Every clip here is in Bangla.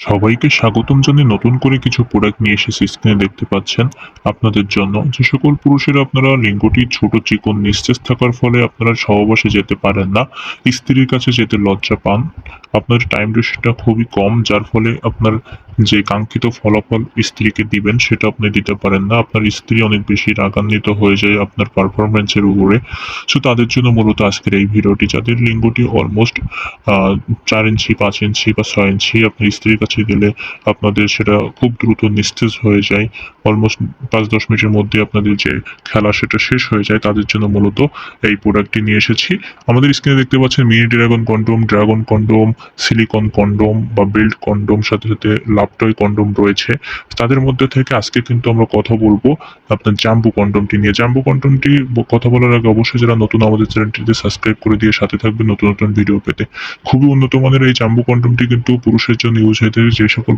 সবাইকে স্বাগতম জানিয়ে নতুন করে কিছু প্রোডাক্ট নিয়ে এসেছি স্ক্রিনে দেখতে পাচ্ছেন আপনাদের জন্য। যে সকল পুরুষেরা আপনারা লিঙ্গটি ছোট চিকন নিস্তেজ থাকার ফলে আপনারা সহবাসে যেতে পারেন না, স্ত্রীর কাছে যেতে লজ্জা পান। আপনার টাইম রেশনটা খুবই কম, যার ফলে আপনার যে কাঙ্ক্ষিত ফলাফল স্ত্রীকে দিবেন সেটা আপনি দিতে পারেন না। আপনার স্ত্রী অনেক বেশি রাগান্বিত হয়ে যায় আপনার পারফরমেন্সের উপরে। সো তাদের জন্য মূলত আজকের এই ভিডিওটি। যাদের লিঙ্গটি অলমোস্ট চার ইঞ্চি, পাঁচ ইঞ্চি বা ছয় ইঞ্চি আপনার স্ত্রীর কাছে গেলে আপনাদের সেটা খুব দ্রুত নিস্তেজ হয়ে যায়। অলমোস্ট পাঁচ, দশ মিনিটের মধ্যে আপনাদের যে খেলা সেটা শেষ হয়ে যায়। তাদের জন্য মূলত এই প্রোডাক্টটি নিয়ে এসেছি। আমাদের স্ক্রিনে দেখতে পাচ্ছেন mini dragon condom dragon condom silicone condom বা বেল্ট কন্ডোম সাথে সাথে লাপটয় কন্ডোম রয়েছে। তাদের মধ্যে থেকে আজকে কিন্তু আমরা কথা বলব আপনার জাম্বু কন্ডোমটি নিয়ে। জাম্বু কন্ডোমটি কথা বলার আগে অবশ্যই যারা নতুন আমাদের চ্যানেলটিতে সাবস্ক্রাইব করে দিয়ে সাথে থাকবেন নতুন নতুন ভিডিও পেতে। খুবই উন্নত মানের এই জাম্বু কন্ডোমটি কিন্তু পুরুষের জন্য ইউজ হয়ে থাকে। যে সকল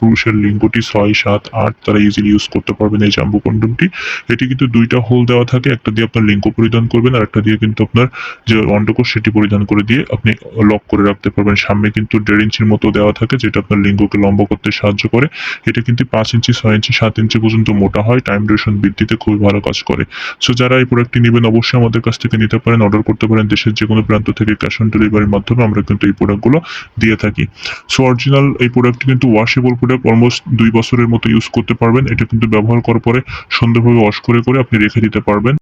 পুরুষের লিঙ্গটি ছয়, সাত, আট তারা ইজিলি ইউজ করতে পারবেন এই জাম্বু কন্ডোমটি এটি কিন্তু দুইটা হোল দেওয়া থাকে। একটা দিয়ে আপনার লিঙ্গ পরিধান করবেন আর একটা দিয়ে কিন্তু আপনার যে অন্ডকোষ সেটি পরিধান করে দিয়ে আপনি লক করে রাখতে পারবেন। সামনে কিন্তু দেড় ইঞ্চির মতো দেওয়া থাকে, যেটা আপনার লিঙ্গকে লম্বা করতে সাহায্য করে। এটা কিন্তু পাঁচ ইঞ্চি, ছয় ইঞ্চি, সাত ইঞ্চি পর্যন্ত মোটা হয় টাইম ডিউরেশন বৃদ্ধিতে খুবই ভালো কাজ করে। সো যারা এই প্রোডাক্টটি নেবেন, অবশ্যই আমাদের কাছ থেকে নিতে পারেন অর্ডার করতে পারেন দেশের যে কোনো প্রান্ত থেকে ক্যাশ অন ডেলিভারির মাধ্যমে আমরা কিন্তু এই প্রোডাক্টগুলো দিয়ে থাকি। সো অরিজিনাল এই প্রোডাক্টটি কিন্তু ওয়াশেবল প্রোডাক্ট অলমোস্ট দুই বছরের মতো ইউজ করতে পারবেন। এটা কিন্তু ব্যবহার করার পরে সুন্দরভাবে ওয়াশ করে করে আপনি রেখে দিতে পারবেন।